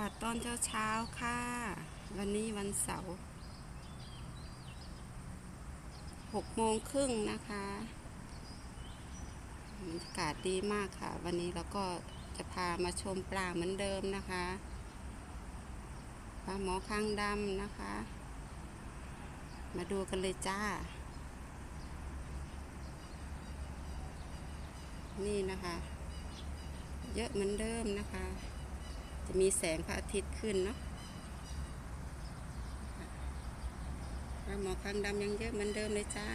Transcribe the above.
าศตอนเช้าเช้าๆค่ะ วันนี้วันเสาร์หกโมงครึ่งนะคะบรรยากาศดีมากค่ะ วันนี้เราก็จะพามาชมปลาเหมือนเดิมนะคะปลาหมอข้างดำนะคะ มาดูกันเลยจ้า นี่นะคะ เยอะเหมือนเดิมนะคะ มีแสงพระอาทิตย์ขึ้นเนาะปลาหมอกคางดำยังเยอะเหมือนเดิมเลยจ้า